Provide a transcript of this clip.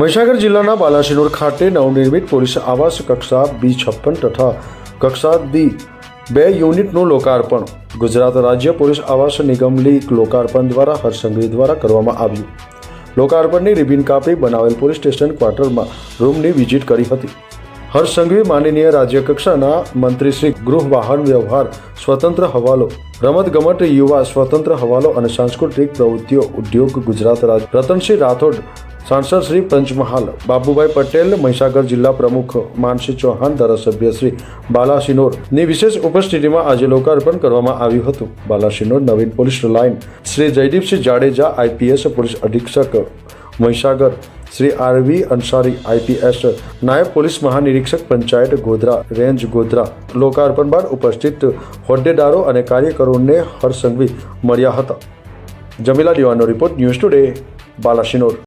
મહીસાગર જિલ્લાના બાલાસિનોર ખાતે નવનિર્મિત પોલીસ આવાસ કક્ષા બી છપ્પન તથા કક્ષા દી બે યુનિટનું લોકાર્પણ. ગુજરાત રાજ્ય પોલીસ આવાસ નિગમ લીગ લોકાર્પણ દ્વારા હરસંઘવી દ્વારા કરવામાં આવ્યું. લોકાર્પણની રિબિન કાપી બનાવેલ પોલીસ સ્ટેશન ક્વાર્ટરમાં રૂમની વિઝિટ કરી હતી. હરસંઘવી માનનીય રાજ્યકક્ષાના મંત્રી શ્રી ગૃહ વાહન વ્યવહાર, સ્વતંત્ર હવાલો, રમતગમત યુવા, સ્વતંત્ર હવાલો અને સાંસ્કૃતિક પ્રવૃત્તિઓ ઉદ્યોગ ગુજરાત રાજ રતનસિંહ રાઠોડ સાંસદ શ્રી પંચમહાલ, બાબુભાઈ પટેલ, મહીસાગર જિલ્લા પ્રમુખ માનસી ચૌહાણ, ધારાસભ્ય શ્રી બાલાસિનોરની વિશેષ ઉપસ્થિતિમાં આજે લોકાર્પણ કરવામાં આવ્યું હતું. બાલાસિનોર નવીન police line Shri Jaydeepsinh Jadeja, IPS police અધિક્ષક મહીસાગર, શ્રી આરવી અંસારી, આઈપીએસ નાયબ પોલીસ મહાનિરીક્ષક પંચાયત ગોધરા, રેન્જ ગોધરા. લોકાર્પણ બાદ ઉપસ્થિત હોદ્દેદારો અને કાર્યકરોને હરસંઘવી મળ્યા હતા. જમીલા દિવાનો રિપોર્ટ ન્યૂઝ ટુડે, બાલાસિનોર.